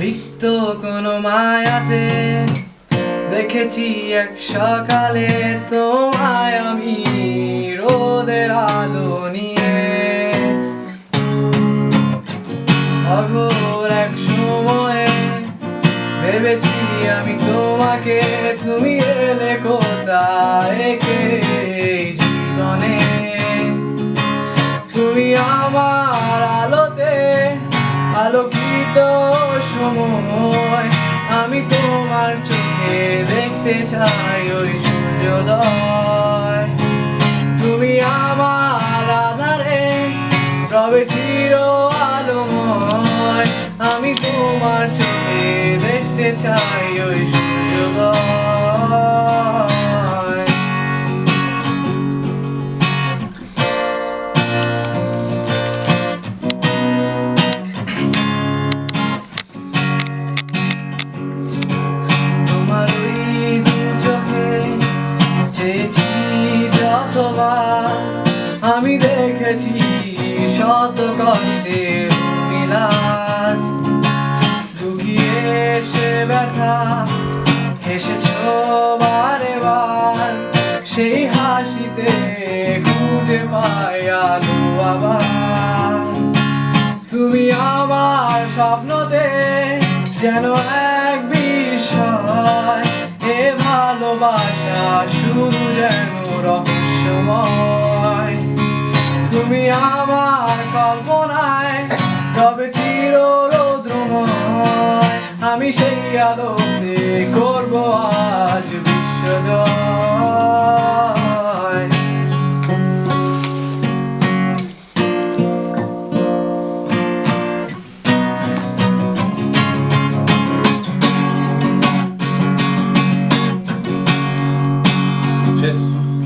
রিক্ত কোনো মায়াতে দেখেছি এক সকালে তোমায় আমি রোদের আলো নিয়ে। অঘোর এক সময়ে ভেবেছি আমি তোমাকে, তুমি এলে কোথায় জীবনে? তুমি আমার আলোতে আলোকিত সময় আমি তোমার চোখে দেখতে চাই ওই সূর্যোদয়। তুমি আমার আধারে রবে চির আলোময়। আমি তোমার চোখে দেখতে চাই ওই সূর্যোদয়। শত কষ্টের মিলাদ লুকিয়ে সে ব্যথা, হেসেছ বারে বার সেই হাসিতে খুঁজে পাই আলো আবার। তুমি আমার স্বপ্নতে যেন এক বিষয় এ ভালোবাসা শুধু যেন রহস্যময়। আমি সেই আলোতে করব আজ